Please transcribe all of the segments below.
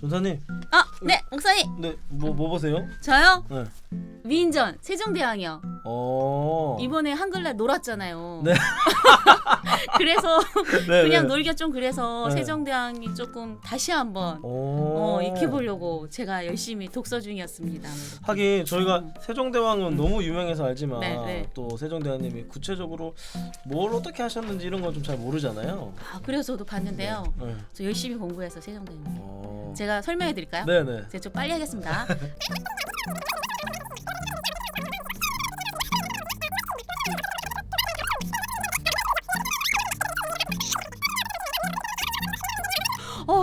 전사님, 아, 네, 목사님. 네, 뭐, 뭐 보세요? 저요? 네. 위인전 세종대왕이요. 어. 이번에 한글날 놀았잖아요. 네. 그래서 네, 그냥 네. 놀기가 좀 그래서 네. 세종대왕이 조금 다시 한번 어. 어, 익혀보려고 제가 열심히 독서 중이었습니다. 하긴 저희가 세종대왕은 너무 유명해서 알지만 네, 네. 또 세종대왕님이 구체적으로 뭘 어떻게 하셨는지 이런 건 좀 잘 모르잖아요. 아, 그래서 저도 봤는데요. 네. 저 열심히 공부해서 세종대왕. 어. 제가 설명해 드릴까요? 네네. 제가 좀 빨리 하겠습니다.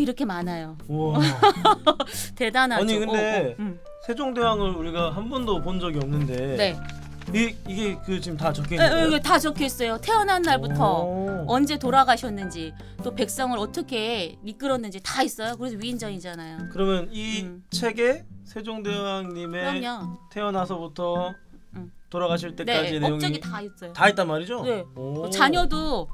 이렇게 많아요. 우와. 대단하죠. 아니, 근데 어, 어, 음. 세종대왕을 우리가 한 번도 본 적이 없는데 네, 이, 이게 그 지금 다 적혀 에, 있는 에, 거예요? 이게 다 적혀 있어요. 태어난 날부터 오. 언제 돌아가셨는지 또 백성을 어떻게 이끌었는지 다 있어요. 그래서 위인전이잖아요. 그러면 이 음. 책에 세종대왕님의 그럼요. 태어나서부터 음. 돌아가실 때까지 네, 내용이 업적이 다 있어요. 다 있단 말이죠? 네. 오. 자녀도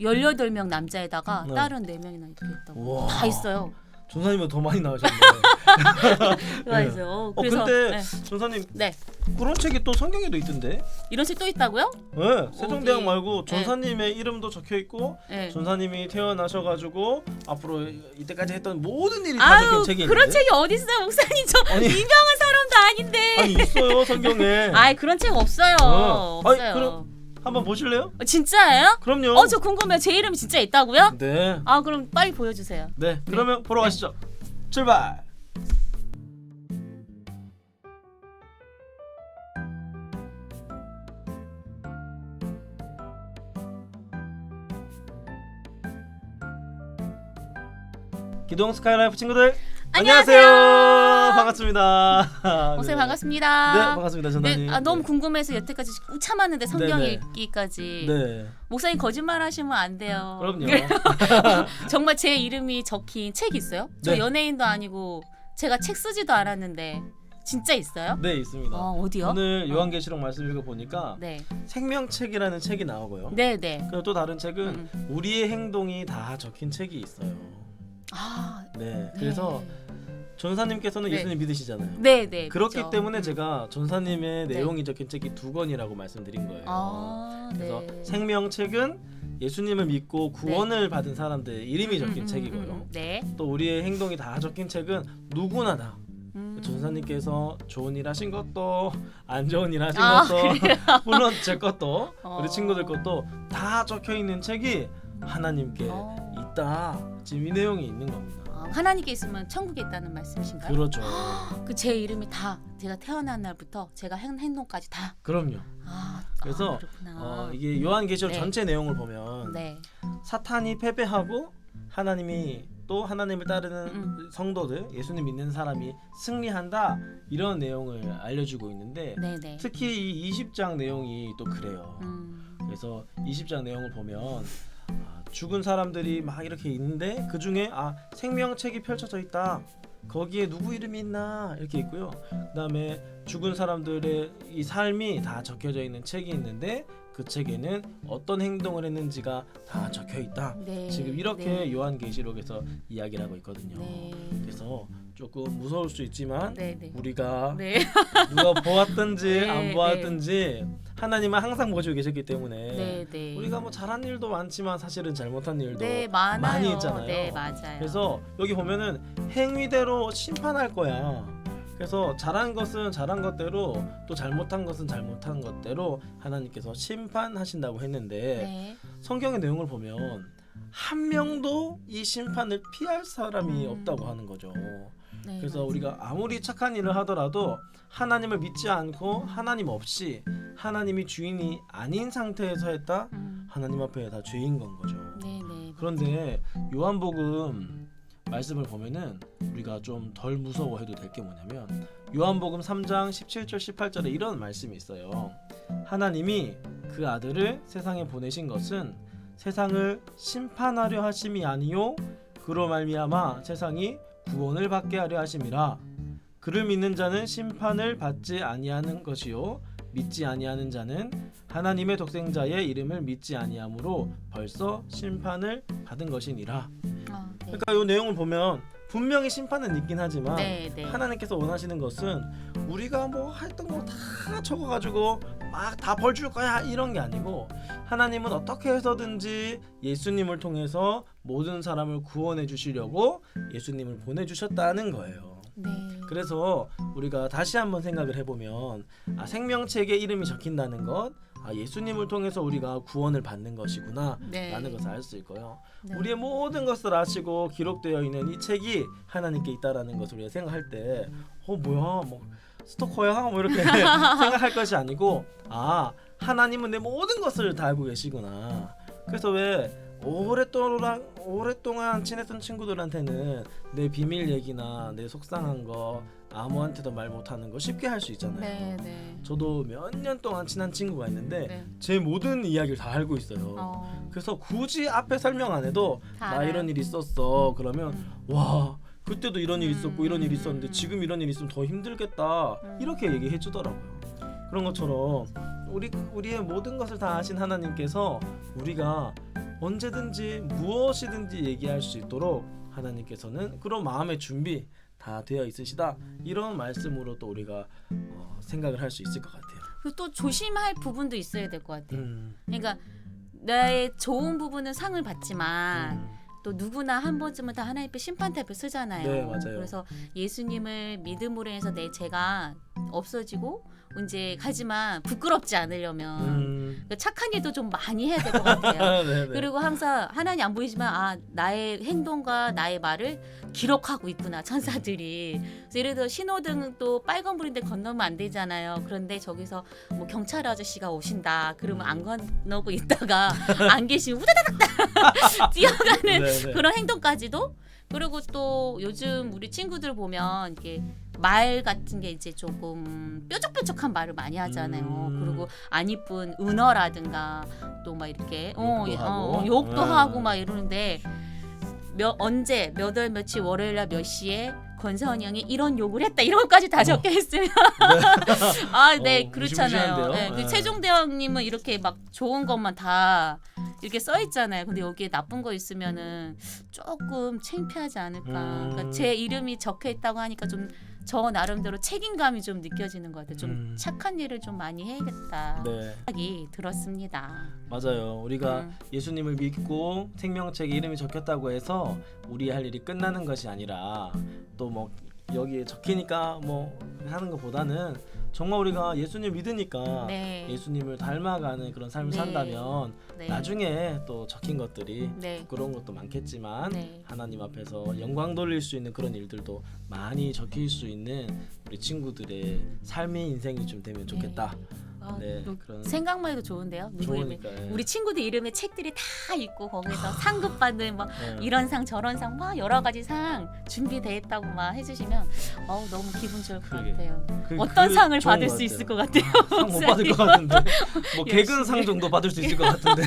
18명 남자에다가 네. 딸은 4명이나 이렇게 있다고. 우와. 다 있어요. 전사님은 더 많이 나오셨네. 다 네. 있어요. 어 그래서 근데 네. 전사님 네. 그런 책이 또 성경에도 있던데? 이런 책 또 있다고요? 네, 세종대왕 어디? 말고 전사님의 이름도 적혀 있고 네. 전사님이 태어나셔가지고 앞으로 이때까지 했던 모든 일이 다 적힌 아유 책이 그런 있는데? 책이 어디 있어요, 목사님? 저 아니. 유명한 사람도 아닌데. 아니 있어요 성경에. 아이 그런 책 없어요. 어. 아니, 없어요. 그럼- 한번 보실래요? 어, 진짜예요? 그럼요. 어 저 궁금해요. 제 이름이 진짜 있다고요? 네, 아 그럼 빨리 보여주세요. 네. 그러면 보러 가시죠. 출발. 기동 스카이라이프 친구들 안녕하세요. 반갑습니다. 목사님 네. 반갑습니다. 네, 반갑습니다. 전사님. 네, 아, 너무 네. 궁금해서 여태까지 꾹 참았는데 성경 네, 네. 읽기까지. 네. 목사님 거짓말 하시면 안 돼요. 그럼요. 정말 제 이름이 적힌 책 있어요? 저 네. 연예인도 아니고 제가 책 쓰지도 않았는데 진짜 있어요? 네, 있습니다. 어, 어디요? 오늘 요한계시록 말씀 읽어 보니까 네. 생명책이라는 책이 나오고요. 네, 네. 그리고 또 다른 책은 음. 우리의 행동이 다 적힌 책이 있어요. 아, 네. 그래서 전사님께서는 네. 예수님 믿으시잖아요. 네, 네. 그렇기 그렇죠. 때문에 음. 제가 전사님의 네. 내용이 적힌 책이 두 권이라고 말씀드린 거예요. 아, 그래서 네. 생명책은 예수님을 믿고 구원을 받은 사람들의 이름이 적힌 음, 음, 책이고요. 음, 음. 네. 또 우리의 행동이 다 적힌 책은 누구나 다 음. 전사님께서 좋은 일 하신 것도 안 좋은 일 하신 아, 것도 물론 제 것도 어. 우리 친구들 것도 다 적혀 있는 책이 하나님께 어. 있다. 지금 이 내용이 있는 겁니다. 아, 하나님께 있으면 천국에 있다는 말씀이신가요? 그렇죠. 그 제 이름이 다 제가 태어난 날부터 제가 행, 행동까지 다. 그럼요. 아, 그래서, 아, 그렇구나. 어, 이게 요한계시록 네. 전체 내용을 보면 네. 사탄이 패배하고 하나님이 또 하나님을 따르는 음. 성도들, 예수님 믿는 사람이 승리한다 이런 내용을 알려주고 있는데 네, 네. 특히 이 20장 내용이 또 그래요. 음. 그래서 20장 내용을 보면 아, 죽은 사람들이 막 이렇게 있는데 그 중에 아 생명책이 펼쳐져 있다. 거기에 누구 이름이 있나 이렇게 있고요. 그다음에 죽은 사람들의 이 삶이 다 적혀져 있는 책이 있는데 그 책에는 어떤 행동을 했는지가 다 적혀 있다. 네. 지금 이렇게 네. 요한계시록에서 이야기를 하고 있거든요. 네. 그래서 조금 무서울 수 있지만 네, 네. 우리가 네. 누가 보았든지 네, 안 보았든지 하나님은 항상 보시고 계셨기 때문에 네, 네. 우리가 뭐 잘한 일도 많지만 사실은 잘못한 일도 네, 많아요. 많이 있잖아요. 네, 맞아요. 그래서 여기 보면은 행위대로 심판할 거야. 그래서 잘한 것은 잘한 것대로 또 잘못한 것은 잘못한 것대로 하나님께서 심판하신다고 했는데 네. 성경의 내용을 보면 한 명도 이 심판을 피할 사람이 음. 없다고 하는 거죠. 네, 그래서 맞아요. 우리가 아무리 착한 일을 하더라도 하나님을 믿지 않고 하나님 없이 하나님이 주인이 아닌 상태에서 했다 음. 하나님 앞에 다 죄인 건 거죠. 네, 네. 그런데 요한복음 말씀을 보면은 우리가 좀 덜 무서워해도 될 게 뭐냐면 요한복음 3장 17절 18절에 이런 말씀이 있어요. 하나님이 그 아들을 세상에 보내신 것은 세상을 심판하려 하심이 아니요 그로 말미암아 세상이 구원을 받게 하려 하심이라 그를 믿는 자는 심판을 받지 아니하는 것이요 믿지 아니하는 자는 하나님의 독생자의 이름을 믿지 아니하므로 벌써 심판을 받은 것이니라. 아, 네. 그러니까 이 내용을 보면 분명히 심판은 있긴 하지만 네, 네. 하나님께서 원하시는 것은 우리가 뭐 했던 거 다 적어가지고 막 다 벌 줄 거야 이런 게 아니고 하나님은 어떻게 해서든지 예수님을 통해서 모든 사람을 구원해 주시려고 예수님을 보내주셨다는 거예요. 네. 그래서 우리가 다시 한번 생각을 해보면 아, 생명책에 이름이 적힌다는 것, 아, 예수님을 통해서 우리가 구원을 받는 것이구나 네. 라는 것을 알 수 있고요. 네. 우리의 모든 것을 아시고 기록되어 있는 이 책이 하나님께 있다라는 것을 우리가 생각할 때, 어 뭐야, 뭐 스토커야, 뭐 이렇게 생각할 것이 아니고, 아 하나님은 내 모든 것을 다 알고 계시구나. 그래서 왜 오랫동안 오랫동안 친했던 친구들한테는 내 비밀 얘기나 내 속상한 거 아무한테도 말 못하는 거 쉽게 할 수 있잖아요. 네, 네. 저도 몇 년 동안 친한 친구가 있는데 네. 제 모든 이야기를 다 알고 있어요. 어, 그래서 굳이 앞에 설명 안 해도 다 나 알아요. 이런 일 있었어 그러면 음. 와 그때도 이런 일 음. 있었고 이런 일 있었는데 음. 지금 이런 일 있으면 더 힘들겠다 음. 이렇게 얘기해 주더라고요 그런 것처럼 우리 우리의 모든 것을 다 아신 하나님께서 우리가 언제든지 무엇이든지 얘기할 수 있도록 하나님께서는 그런 마음의 준비 다 되어 있으시다 이런 말씀으로 또 우리가 어, 생각을 할 수 있을 것 같아요. 그리고 또 조심할 부분도 있어야 될 것 같아요. 음, 그러니까 나의 좋은 부분은 상을 받지만 음, 또 누구나 한 번쯤은 다 하나님 앞에 심판대 앞에 쓰잖아요. 네, 맞아요. 그래서 예수님을 믿음으로 해서 내 죄가 없어지고 이제 가지만 부끄럽지 않으려면 음. 그러니까 착한 일도 좀 많이 해야 될 것 같아요. 네, 네. 그리고 항상 하나님 안 보이지만 아 나의 행동과 나의 말을 기록하고 있구나 천사들이 그래서 예를 들어 신호등도 빨간 불인데 건너면 안 되잖아요 그런데 저기서 뭐 경찰 아저씨가 오신다 그러면 안 건너고 있다가 안 계시면 우다다닥 뛰어가는 네, 네. 그런 행동까지도 그리고 또 요즘 우리 친구들 보면 이게 말 같은 게 이제 조금 뾰족뾰족한 말을 많이 하잖아요. 음. 그리고 안 이쁜 은어라든가 또 막 이렇게 어, 욕도 예, 하고. 어, 욕도 음. 하고 막 이러는데 몇 언제 몇 월 며칠 월요일 날 몇 시에 권서원 형이 이런 욕을 했다 이런 것까지 다 적혀 있으면 아네 어, 그렇잖아요. 무시무시한데요? 네, 그 네. 최종 대왕님은 이렇게 막 좋은 것만 다 이렇게 써 있잖아요. 근데 여기에 나쁜 거 있으면은 조금 창피하지 않을까. 음. 그러니까 제 이름이 적혀 있다고 하니까 좀 저 나름대로 책임감이 좀 느껴지는 것 같아요. 좀 음. 착한 일을 좀 많이 해야겠다. 네. 생각이 들었습니다. 맞아요. 우리가 음. 예수님을 믿고 생명책에 이름이 적혔다고 해서 우리 할 일이 끝나는 것이 아니라 또 뭐 여기에 적히니까 뭐 하는 것보다는 정말 우리가 예수님 믿으니까 네. 예수님을 닮아가는 그런 삶을 네. 산다면 네. 나중에 또 적힌 것들이 네. 그런 것도 많겠지만 네. 하나님 앞에서 영광 돌릴 수 있는 그런 일들도 많이 적힐 수 있는 우리 친구들의 삶의 인생이 좀 되면 좋겠다. 아, 네, 뭐 그런 생각만 해도 좋은데요. 누구 좋으니까. 예. 우리 친구들 이름에 책들이 다 있고 거기서 상급 받는 뭐 예. 이런 상 저런 상 막 여러 가지 상 준비돼 있다고 막 해주시면 어우 너무 기분 좋을 것 그러게. 같아요. 그- 어떤 그 상을 좋은 받을 것 수. 있을 것 같아요. 상못 받을 것 같은데 뭐. 개근상 정도 받을 수 있을 것 같은데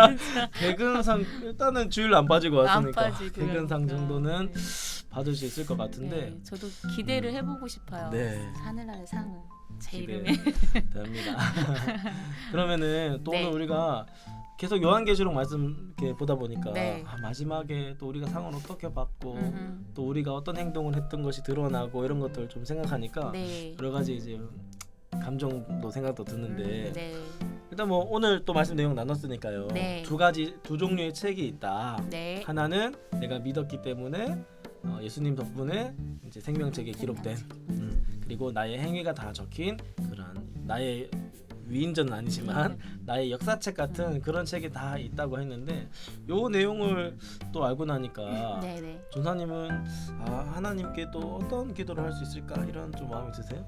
개근상 일단은 주일 안 빠지고 안 왔으니까 빠지고 개근상 그러니까. 정도는 네. 받을 수 있을 것 같은데 네, 저도 기대를 해보고 싶어요. 네. 하늘나라의 상을 제 이름에 됩니다. 그러면은 또 네. 오늘 우리가 계속 요한계시록 말씀 이렇게 보다 보니까 네. 아, 마지막에 또 우리가 상을 어떻게 받고 음, 또 우리가 어떤 행동을 했던 것이 드러나고 이런 것들을 좀 생각하니까 네. 여러 가지 이제 감정도 생각도 드는데 음, 네. 일단 뭐 오늘 또 말씀 내용 나눴으니까요. 네. 두 가지 두 종류의 책이 있다. 네. 하나는 내가 믿었기 때문에 어, 예수님 덕분에 이제 생명책에 기록된 음, 그리고 나의 행위가 다 적힌 그런 나의 위인전은 아니지만 나의 역사책 같은 그런 책이 다 있다고 했는데 요 내용을 또 알고 나니까 네네. 전사님은 아 하나님께 또 어떤 기도를 할 수 있을까 이런 좀 마음이 드세요?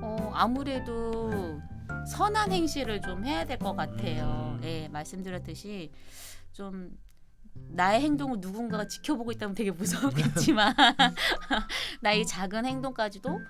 어 아무래도 선한 행실을 좀 해야 될 것 같아요. 음. 예 말씀드렸듯이 좀 나의 행동을 누군가가 지켜보고 있다면 되게 무섭겠지만 나의 작은 행동까지도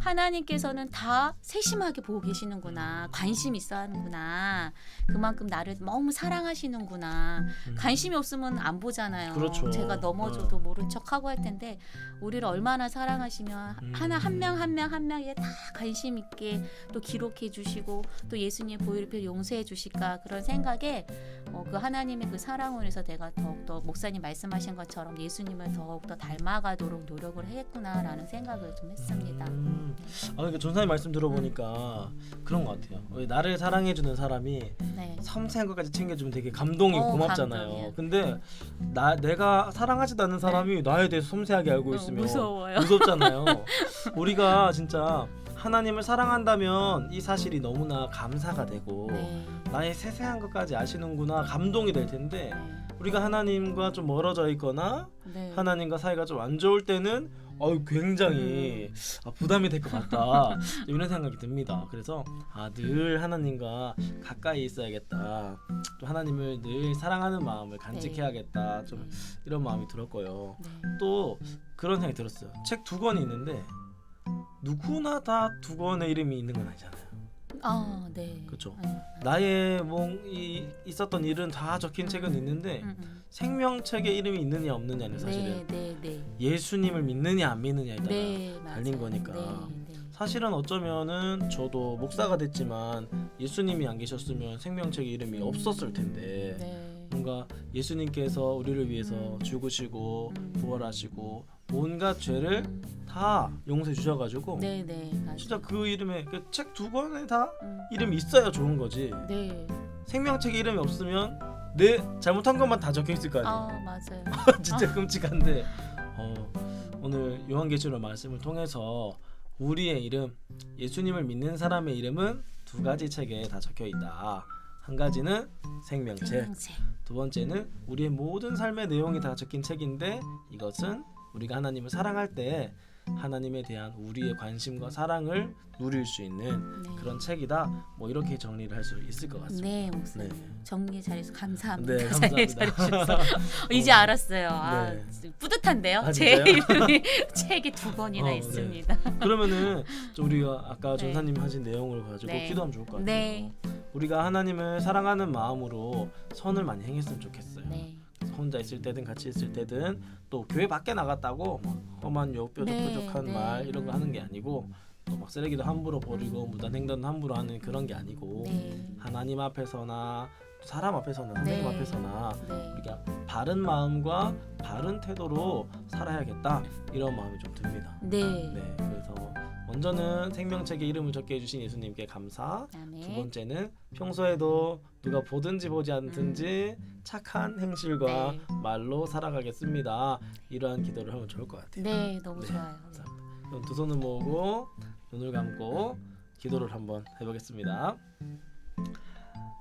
하나님께서는 다 세심하게 보고 계시는구나. 관심 있어 하는구나. 그만큼 나를 너무 사랑하시는구나. 음. 관심이 없으면 안 보잖아요. 그렇죠. 제가 넘어져도 모른 척하고 할 텐데 우리를 얼마나 사랑하시면 음. 하나 한 명 한 명 한 명에 다 관심 있게 또 기록해 주시고 또 예수님 보혈표 용서해 주실까 그런 생각에 어, 그 하나님의 그 사랑으로 내가 더욱더 목사님 말씀하신 것처럼 예수님을 더욱더 닮아가도록 노력을 하겠구나라는 생각을 좀 했습니다. 음. 아 그러니까 전사님 말씀 들어보니까 그런 것 같아요. 왜 나를 사랑해주는 사람이 네. 섬세한 것까지 챙겨주면 되게 감동이 어, 고맙잖아요. 감동이에요. 근데 나 내가 사랑하지도 않는 사람이 나에 대해서 섬세하게 알고 어, 있으면 무서워요. 무섭잖아요. 우리가 진짜 하나님을 사랑한다면 이 사실이 너무나 감사가 되고 네. 나의 세세한 것까지 아시는구나 감동이 될 텐데 우리가 하나님과 좀 멀어져 있거나 네. 하나님과 사이가 좀 안 좋을 때는 어유 굉장히 아, 부담이 될 것 같다 이런 생각이 듭니다. 그래서 아, 늘 하나님과 가까이 있어야겠다. 또 하나님을 늘 사랑하는 마음을 간직해야겠다. 좀 이런 마음이 들었고요. 네. 또 그런 생각이 들었어요. 책 두 권이 있는데 누구나 다 두 권의 이름이 있는 건 아니잖아요. 아, 네. 그쵸. 네. 나의 뭐이 있었던 일은 다 적힌 책은 있는데 음, 음. 생명책에 이름이 있느냐 없느냐는 사실은 네, 네, 네. 예수님을 믿느냐 안 믿느냐에 따라 네, 달린 맞아요. 거니까. 네, 네. 사실은 어쩌면은 저도 목사가 됐지만 예수님이 안 계셨으면 생명책에 이름이 음. 없었을 텐데 네. 뭔가 예수님께서 우리를 위해서 음. 죽으시고 음. 부활하시고 온갖 죄를 음. 다 용서해 주셔가지고 네, 네. 맞아요. 진짜 그 이름에 책 두 권에 다 음. 이름이 있어야 좋은 거지 네. 생명책에 이름이 없으면 내 잘못한 것만 다 적혀 있을 거 아니에요 아, 맞아요. 진짜 끔찍한데 어, 오늘 요한계시록 말씀을 통해서 우리의 이름 예수님을 믿는 사람의 이름은 두 가지 책에 다 적혀 있다. 한 가지는 생명책, 생명책. 두 번째는 우리의 모든 삶의 내용이 다 적힌 책인데 이것은 우리가 하나님을 사랑할 때 하나님에 대한 우리의 관심과 사랑을 누릴 수 있는 네. 그런 책이다. 뭐 이렇게 정리를 할 수 있을 것 같습니다. 네, 목사님. 네. 정리 잘해서 감사합니다. 네, 잘 감사합니다. 잘해주셔서 이제 알았어요. 아, 네. 뿌듯한데요. 아, 제? 이름이 책이 두 권이나 어, 네. 있습니다. 그러면은 좀 우리가 아까 네. 전사님 하신 내용을 가지고 네. 기도하면 좋을 것 같아요. 네. 우리가 하나님을 사랑하는 마음으로 선을 많이 행했으면 좋겠어요. 네. 혼자 있을 때든 같이 있을 때든 또 교회 밖에 나갔다고 막 험한 욕뾰족뾰족한 네, 말 네. 이런 거 하는 게 아니고 또 막 쓰레기도 함부로 버리고 무단 횡단도 함부로 하는 그런 게 아니고 네. 하나님 앞에서나 또 사람 앞에서나 선생님 네. 앞에서나 네. 우리가 바른 마음과 바른 태도로 살아야겠다 이런 마음이 좀 듭니다. 네. 네, 그래서 먼저는 생명책에 이름을 적게 해주신 예수님께 감사. 두. 번째는 평소에도 누가 보든지 보지 않든지 착한 행실과 네. 말로 살아가겠습니다. 이러한 기도를 하면 좋을 것 같아요. 네, 너무 네. 좋아요. 감사합니다. 그럼 두 손을 모으고 눈을 감고 기도를 한번 해보겠습니다.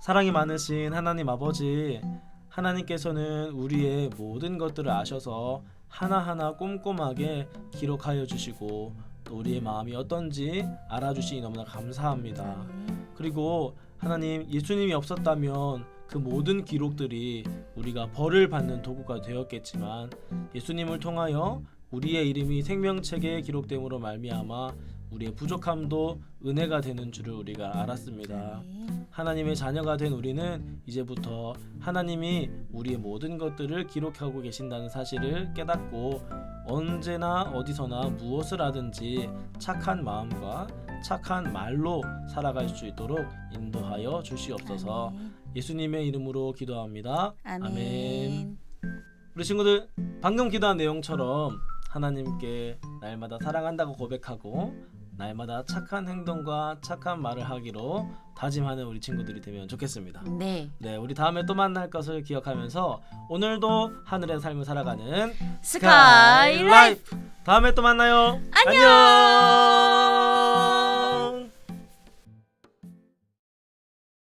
사랑이 많으신 하나님 아버지, 하나님께서는 우리의 모든 것들을 아셔서 하나하나 꼼꼼하게 기록하여 주시고 또 우리의 마음이 어떤지 알아주시니 너무나 감사합니다. 그리고 하나님 예수님이 없었다면 그 모든 기록들이 우리가 벌을 받는 도구가 되었겠지만 예수님을 통하여 우리의 이름이 생명책에 기록됨으로 말미암아 우리의 부족함도 은혜가 되는 줄을 우리가 알았습니다. 아멘. 하나님의 자녀가 된 우리는 이제부터 하나님이 우리의 모든 것들을 기록하고 계신다는 사실을 깨닫고 언제나 어디서나 무엇을 하든지 착한 마음과 착한 말로 살아갈 수 있도록 인도하여 주시옵소서. 아멘. 예수님의 이름으로 기도합니다. 아멘. 우리 친구들 방금 기도한 내용처럼 하나님께 날마다 사랑한다고 고백하고 날마다 착한 행동과 착한 말을 하기로 다짐하는 우리 친구들이 되면 좋겠습니다. 네. 네, 우리 다음에 또 만날 것을 기억하면서 오늘도 하늘의 삶을 살아가는 스카이 라이프. 다음에 또 만나요. 안녕.